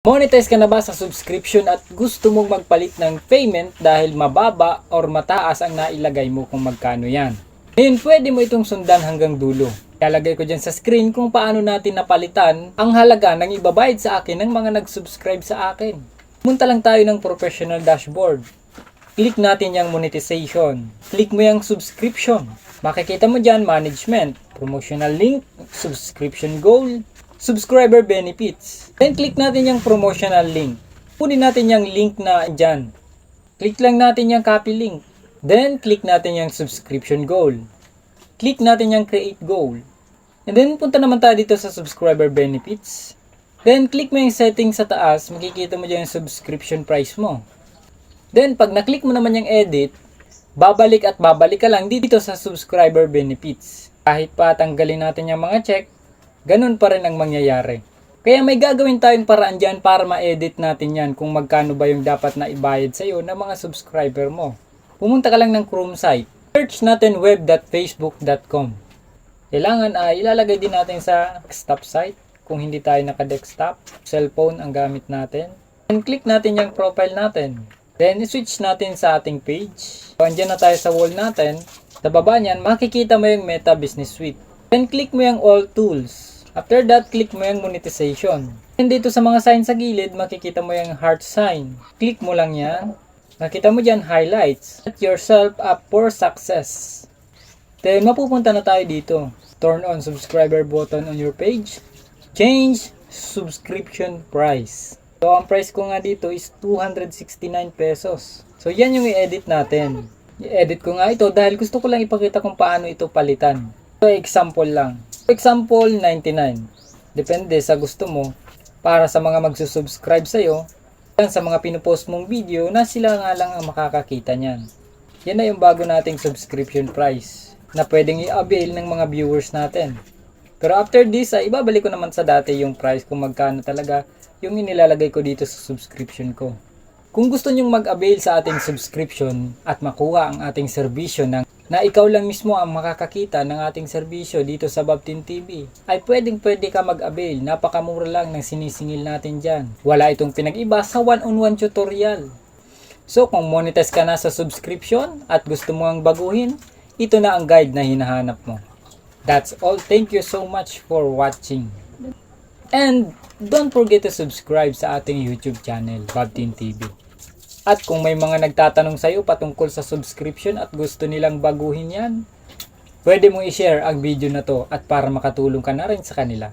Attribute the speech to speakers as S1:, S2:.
S1: Monetize ka na ba sa subscription at gusto mong magpalit ng payment dahil mababa or mataas ang nailagay mo kung magkano yan? Ngayon, pwede mo itong sundan hanggang dulo. Ilalagay ko dyan sa screen kung paano natin napalitan ang halaga ng ibabayad sa akin ng mga nag-subscribe sa akin. Punta lang tayo ng professional dashboard. Click natin yung monetization. Click mo yung subscription. Makikita mo dyan management, promotional link, subscription goal, subscriber benefits. Then click natin yung promotional link. Kunin natin yung link na dyan. Click lang natin yung copy link. Then click natin yung subscription goal. Click natin yung create goal. And then punta naman tayo dito sa subscriber benefits. Then click mo yung settings sa taas, makikita mo dyan yung subscription price mo. Then, pag na-click mo naman yung edit, babalik at babalik ka lang dito sa subscriber benefits. Kahit pa tanggalin natin yung mga check, ganun pa rin ang mangyayari. Kaya may gagawin tayong paraan dyan para ma-edit natin yan kung magkano ba yung dapat na ibayad sa'yo ng mga subscriber mo. Pumunta ka lang ng Chrome site. Search natin web.facebook.com. Kailangan ay ilalagay din natin sa desktop site kung hindi tayo naka-desktop. Cellphone ang gamit natin. And click natin yung profile natin. Then, switch natin sa ating page. So, andyan na tayo sa wall natin. Sa baba niyan, makikita mo yung Meta Business Suite. Then, click mo yung All Tools. After that, click mo yung Monetization. And dito sa mga sign sa gilid, makikita mo yung heart sign. Click mo lang yan. Makita mo dyan, Highlights. Set yourself up for success. Then, mapupunta na tayo dito. Turn on subscriber button on your page. Change subscription price. So, ang price ko nga dito is 269 pesos. So, yan yung i-edit natin. I-edit ko nga ito dahil gusto ko lang ipakita kung paano ito palitan. So, example lang. Example, 99. Depende sa gusto mo. Para sa mga magsusubscribe sa'yo, yan sa mga pinupost mong video na sila nga lang ang makakakita niyan. Yan na yung bago nating subscription price na pwedeng i-avail ng mga viewers natin. Pero after this, ay ibabalik ko naman sa dati yung price kung magkano talaga yung inilalagay ko dito sa subscription ko. Kung gusto nyong mag-avail sa ating subscription at makuha ang ating serbisyo ng na ikaw lang mismo ang makakakita ng ating serbisyo dito sa Babtin TV, ay pwedeng pwede ka mag-avail. Napakamura lang ng sinisingil natin dyan. Wala itong pinag-iba sa one-on-one tutorial. So kung monetize ka na sa subscription at gusto mo ang baguhin, ito na ang guide na hinahanap mo. That's all. Thank you so much for watching. And don't forget to subscribe sa ating YouTube channel, Babtin TV. At kung may mga nagtatanong sa iyo patungkol sa subscription at gusto nilang baguhin yan, pwede mo i-share ang video na to at para makatulong ka na rin sa kanila.